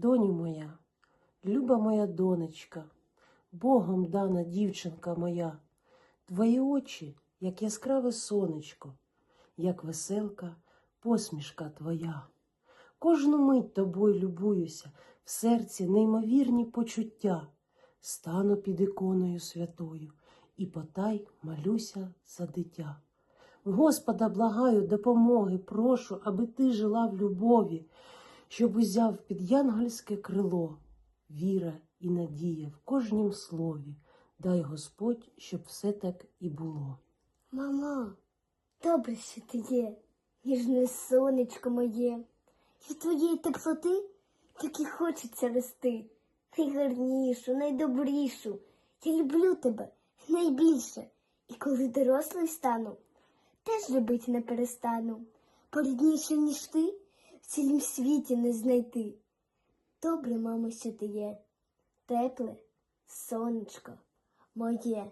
Доню моя, люба моя донечка, Богом дана дівчинка моя, Твої очі, як яскраве сонечко, як веселка посмішка твоя. Кожну мить тобою любуюся, в серці неймовірні почуття. Стану під іконою святою і потай молюся за дитя. Господа благаю допомоги, прошу, аби ти жила в любові, щоб узяв під янгольське крило віра і надія в кожнім слові. Дай Господь, щоб все так і було. Мамо, добре, що ти є, ніжне сонечко моє. І твоєї теплоти і хочеться рости. Найгарнішу, найдобрішу. Я люблю тебе найбільше. І коли дорослий стану, теж любить не перестану. Порідніше, ніж ти, цілім світі не знайти. Добре, мамо, що ти є. Тепле сонечко моє.